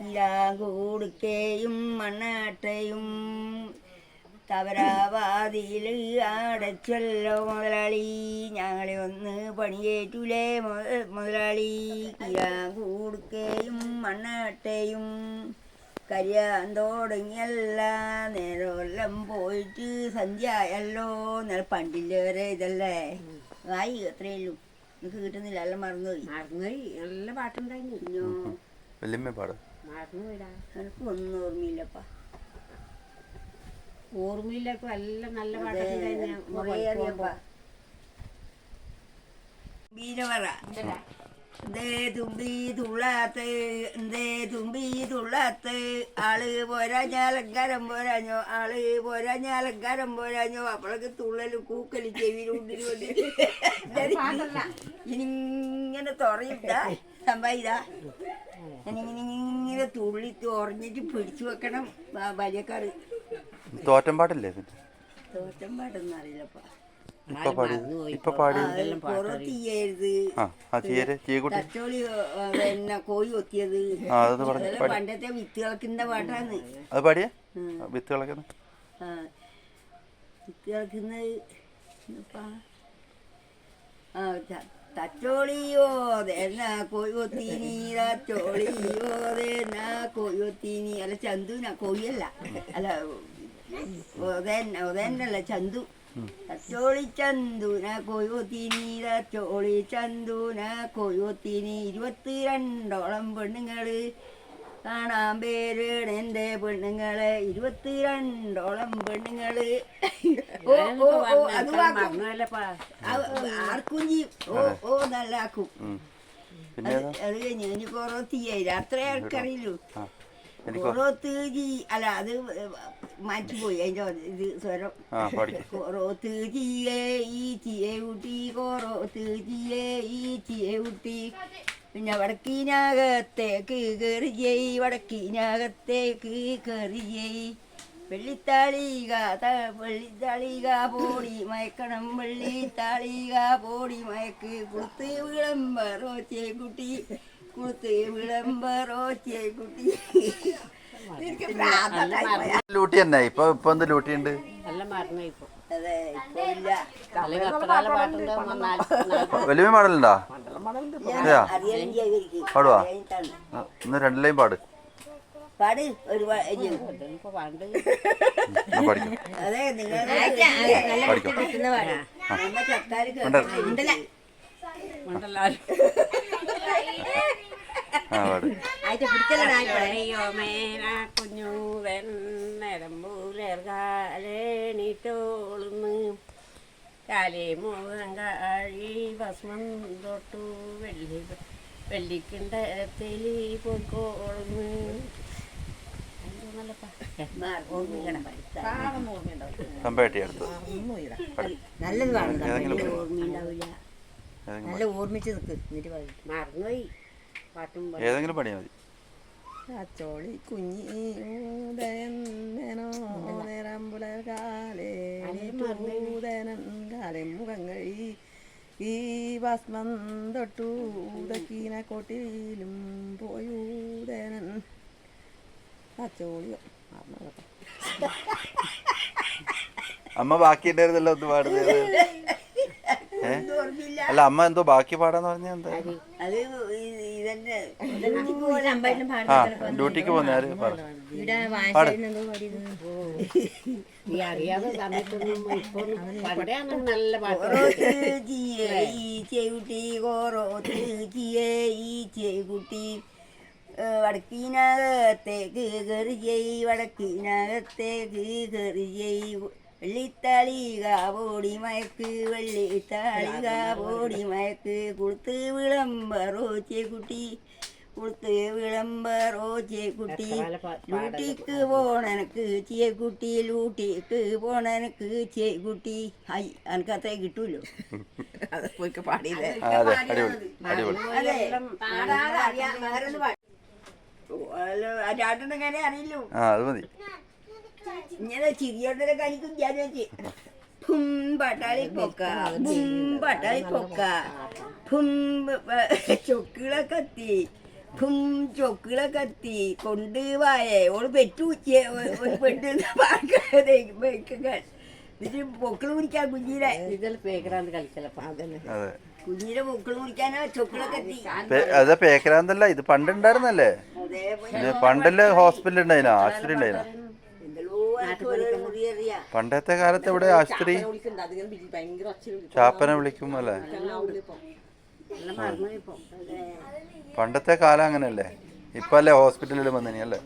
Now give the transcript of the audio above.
ഇലാകൂടുക്കയും മണ്ണാട്ടയും തവരാവാതിയിൽ അടച്ചല്ലോ മുതലാളി. ഞങ്ങളെ ഒന്ന് പണിയേറ്റൂലേ മുത- മുതലാളി. ഇലാകൂടുക്കയും മണ്ണാട്ടയും കരിയാൻ തുടങ്ങിയല്ല. നേരമെല്ലാം പോയിട്ട് സന്ധ്യയല്ലോ നല്ല പണ്ടിന്റെ വരെ ഇതല്ലേ? ആയി അത്രയേ ഉള്ളൂ. എനിക്ക് കിട്ടുന്നില്ല. എല്ലാം മറന്നുപോയി. മറന്നുപോയി. നല്ല പാട്ടുണ്ടായിരുന്നു. വല്യമ്മ പാട്. മറന്നുപോയിടാ എനിക്ക് ഒന്നും ഓർമ്മയില്ലപ്പാ. ഓർമ്മയില്ലൊക്കെ നല്ല നല്ല അതെ, പാട്ടുണ്ടായിരുന്നു തുള്ളാത്ത് എന്തേ തുമ്പി തുള്ളാത്ത് ആൾ പോരാഞ്ഞാലങ്കാരം പോരാഞ്ഞോ ആൾ പോരാഞ്ഞാലങ്കാരം പോരാഞ്ഞോ. അപ്പോഴൊക്കെ തുള്ളലും കൂക്കലും ചെവിയിലുണ്ടിൽ ഇനിങ്ങനെ തുറയിട്ടാ സംഭവിതാ ഇങ്ങനെ തുള്ളി തുറഞ്ഞിട്ട് പിടിച്ചു വെക്കണം വലിയക്കാറ് തോറ്റം പാട്ടില്ലേ തോറ്റം പാട്ടൊന്നും അറിയില്ലപ്പാ. ഇപ്പൊ പാടി ഇപ്പൊ പാടി ആ ആ ചീര് ചീകുട്ടി കോഴി അത് പറഞ്ഞു പാട്ടാണ് അത് പാടിയേ കൊയ്യൊത്തിനി കോഴി കൊത്തീനി തച്ചോളിയോ തേന കോഴി അല്ല ചന്തുന കൊയ്യല്ല അല്ല ഒതേന ഒതേനല്ല ചന്തു തച്ചോളി ചന്തുന കോഴി കൊത്തീനി തച്ചോളി ചന്തുന കോഴി കൊത്തീനി ഇരുപത്തിരണ്ടോളം പെണ്ണുങ്ങൾ. കാണാൻ പേരാണ് എന്റെ പെണ്ണുങ്ങളെ. ഇരുപത്തിരണ്ടോളം പെണ്ണുങ്ങൾ. ഓ ഓ ഓ അത് വാക്കും. ആർക്കും ഓ ഓ നല്ല ആക്കും ഉം. അത് കഴിഞ്ഞ് അത് കഴിഞ്ഞ് ഇനി കൊറോത്തിയായി അത്രേ ആൾക്കറിയില്ലൂ അല്ല അത് മാറ്റിപ്പോയി. അതിന്റെ ഇത് സ്വരം. ഈ ചിയെ കുട്ടി ഈ ചിയെ കുട്ടി പിന്നെ വടക്കിനകത്തേക്ക് കയറി ജയ് വടക്കിനകത്തേക്ക് കയറി ജയ് വെള്ളിത്താളിക വെള്ളിത്താളിക പോടി മയക്കണം വെള്ളിത്താളിക പോടി മയക്ക്. കുളുത്ത് വിളമ്പറോ ചേക്കുട്ടി ചേക്കുട്ടി. എനിക്ക് പോയി. ലൂട്ടി തന്നെ. ഇപ്പൊ ഇപ്പൊ എന്ത് ലൂട്ടി ഉണ്ട് അതെ ഇപ്പൊ ഇല്ല. വലിയ പാടലുണ്ടോ? പാടുവാ? ഇന്ന് രണ്ടിലേയും പാട്. പാട് ഒരു അതെ നിങ്ങൾ പാട്. കുഞ്ഞു നേരമ്പൂലേർകാലേണിട്ടോളുന്ന് കാലേ മുഖം കാഴി ഭസ്മം തൊട്ടു. വെള്ളി വെള്ളിക്കിണ്ടത്തേലി പോയിക്കോളുന്ന് കമ്പേട്ടി അടുത്ത്. നല്ലത് പാടും. ഓർമ്മയുണ്ടാവില്ല. നല്ല ഓർമ്മിച്ച് നിൽക്ക് എന്നിട്ട് പാടും മറന്നുപോയി. പാട്ടും പാട്. ഏതെങ്കിലും പണിയാ മതി. ചോളി കുഞ്ഞി കാലം മുഖം കഴി ഈ ഭസ്മം തൊട്ടു ഉദക്കീന കൊട്ടിയിലും പോയൂതനൻ. ആ ചോളിയോ അമ്മ ബാക്കി ഉണ്ടായിരുന്നല്ലോ ഒന്ന് പാടുന്നത്. അല്ല അമ്മ എന്തോ ബാക്കി പാടാന്ന് പറഞ്ഞ എന്താ? അത് ഈ- ഇതന്നെ. ഡ്യൂട്ടിക്ക് ആ പോകുന്ന ആര് പറ ഇവിടെ പാട്. ഈ അറിയാതെ സമയത്തൊന്നും ഇപ്പൊ പണ്ടേ നല്ല പാട്ട് കോറോത്ത് വടക്കിനകത്തേക്ക് കയറി ചെയ് വടക്കിനകത്തേക്ക് കയറി ജയ് വെള്ളിത്താളിക പോടി മയക്ക് വെള്ളിത്താളിക പോടി മയക്ക്. കുളുത്ത് വിളമ്പറോ കുട്ടി. കുളുത്ത് വിളമ്പറോ കുട്ടി. ലൂട്ടിക്ക് പോണനക്ക് ചേ കുട്ടി ലൂട്ടിക്ക് പോണനക്ക് ചേ കുട്ടി. ഹൈ എനിക്ക് അത്ര കിട്ടൂലോ? പാടിയില്ലേ? പാടാതെ അറിയാം. എങ്ങനെ അറിയില്ലു? ആ അത് മതി. ഇങ്ങനെ ചിരിയോണ്ടൊക്കെ ഞാൻ വെച്ച് ഫും പട്ടാളി പൊക്ക ഫും പട്ടാളി പൊക്ക ഫും ചൊക്കിളെ കത്തി ഫും ചൊക്കുകളെ കത്തി കൊണ്ട് വായേ. ഓൾ ഒരു പാക്കങ്ങൾ എന്നിട്ട് പൊക്കിൾ കുടിക്കാൻ കുഞ്ഞിനെ. കുഞ്ഞിനെ പൊക്കിൾ കുടിക്കാനാ ചൊക്കുകളെ കത്തി അത് പേക്കരാന്തല്ല ഇത് പണ്ടുണ്ടായിരുന്നല്ലേ? പണ്ടല്ലേ ഹോസ്പിറ്റൽ ഉണ്ടായിന? ആശുപത്രി ഉണ്ടായിന? പണ്ടത്തെ കാലത്ത് ഇവിടെ ആശുപത്രി ചാപ്പനെ വിളിക്കും. അല്ലെ? പണ്ടത്തെ കാലം അങ്ങനെയല്ലേ? ഇപ്പല്ലേ ഹോസ്പിറ്റലിൽ വന്നിനി അല്ലേ?